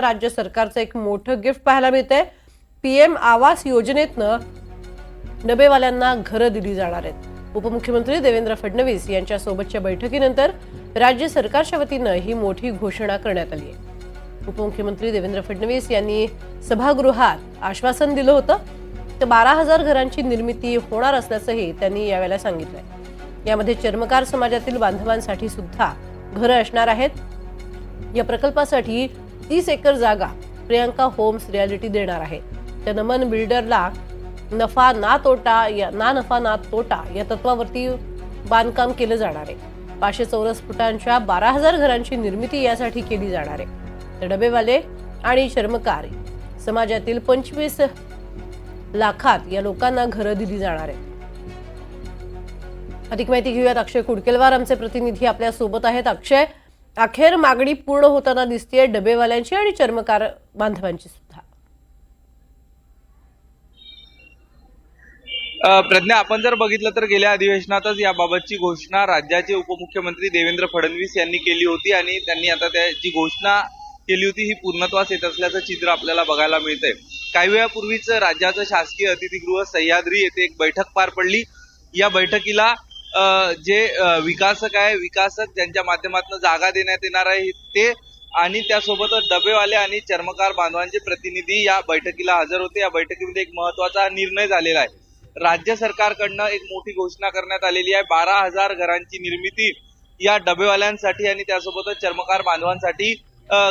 राज्य सरकारचं एक मोठं गिफ्ट पाहायला मिळतंय. पीएम आवास योजनेतनं डबेवाल्यांना घरं दिली जाणार आहेत. उपमुख्यमंत्री देवेंद्र फडणवीस यांच्या सोबतच्या बैठकीनंतर राज्य सरकारच्या वतीनं ही मोठी घोषणा करण्यात आली आहे. उपमुख्यमंत्री देवेंद्र फडणवीस यांनी सभागृहात आश्वासन दिलं होतं तर बारा हजार घरांची निर्मिती होणार असल्याचंही त्यांनी यावेळेला सांगितलंय. यामध्ये चर्मकार समाजातील बांधवांसाठी सुद्धा घरं असणार आहेत. या प्रकल्पासाठी तीस एकर जागा प्रियांका होम्स रियालिटी देणार आहे. त्या नमन बिल्डरला नफा ना तोटा या ना नफा ना तोटा या तत्वावरती बांधकाम केलं जाणार आहे. पाचशे चौरस फुटांच्या बारा हजार घरांची निर्मिती यासाठी केली जाणार आहे. तर डबेवाले आणि चर्मकार समाजातील पंचवीस लाखात या लोकांना घरं दिली जाणार आहेत. अधिक माहिती घेऊयात. अक्षय कुडकेलवार आमचे प्रतिनिधी आपल्यासोबत आहेत. अक्षय अखेर मागणी पूर्ण होताना दिसतीये डबेवाल्यांची आणि चर्मकार बांधवांची सुद्धा. प्रज्ञा आपण जर बघितलं तर गेल्या अधिवेशनातच याबाबतची घोषणा राज्याचे उपमुख्यमंत्री देवेंद्र फडणवीस यांनी केली होती आणि त्यांनी आता त्याची घोषणा केली होती ही पूर्णत्वास येत असल्याचं चित्र आपल्याला बघायला मिळतंय. काही वेळापूर्वीच राज्याचं शासकीय अतिथीगृह सह्याद्री येथे एक बैठक पार पडली. या बैठकीला जे विकासक आहे विकासक ज्यांच्या माध्यमातून जागा देण्यात येणार आहे ते आणि त्यासोबतच डबेवाले आणि चर्मकार बांधवांचे प्रतिनिधी या बैठकीला हजर होते. या बैठकीमध्ये एक महत्त्वाचा निर्णय झालेला आहे. राज्य सरकारकडनं एक मोठी घोषणा करण्यात आलेली आहे. बारा हजार घरांची निर्मिती या डबेवाल्यांसाठी आणि त्यासोबतच चर्मकार बांधवांसाठी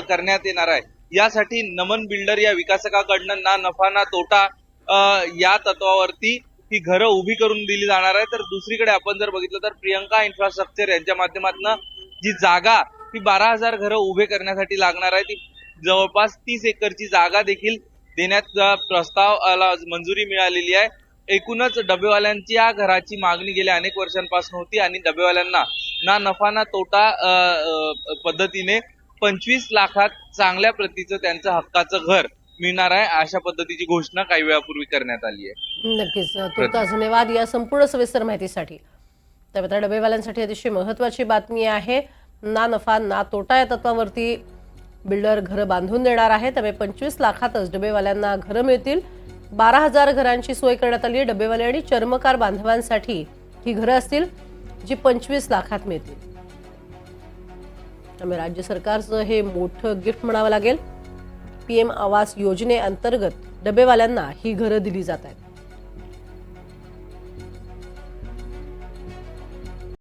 करण्यात येणार आहे. यासाठी नमन बिल्डर या विकासकाकडनं ना नफा ना तोटा या तत्वावरती ही घरं उभी करून दिली जाणार आहे. तर दुसरीकडे आपण जर बघितलं तर प्रियंका इन्फ्रास्ट्रक्चर यांच्या माध्यमातून जी जागा ती बारा हजार घरं उभे करण्यासाठी लागणार आहे. ती जवळपास तीस एकरची जागा देखील देण्यात प्रस्तावाला मंजुरी मिळालेली आहे. एकूणच डबेवाल्यांची या घराची मागणी गेल्या अनेक वर्षांपासून होती आणि डबेवाल्यांना ना नफा ना तोटा पद्धतीने पंचवीस लाखात चांगल्या प्रतीचं त्यांचं हक्काचं घर मिळणार आहे अशा पद्धतीची घोषणा काही वेळापूर्वी करण्यात आली आहे. नक्कीच. तुर्तास धन्यवाद या संपूर्ण सविस्तर माहितीसाठी. त्यामुळे डबेवाल्यांसाठी अतिशय महत्वाची बातमी आहे. ना नफा ना तोटा या तत्वावरती बिल्डर घरं बांधून देणार आहे. त्यामुळे पंचवीस लाखातच डबेवाल्यांना घरं मिळतील. बारा हजार घरांची सोय करण्यात आली आहे. डबेवाले आणि चर्मकार बांधवांसाठी ही घरं असतील जी पंचवीस लाखात मिळतील. त्यामुळे राज्य सरकारचं हे मोठं गिफ्ट म्हणावं लागेल. पीएम आवास योजनेअंतर्गत डबेवाल्यांना ही घरं दिली जात आहेत.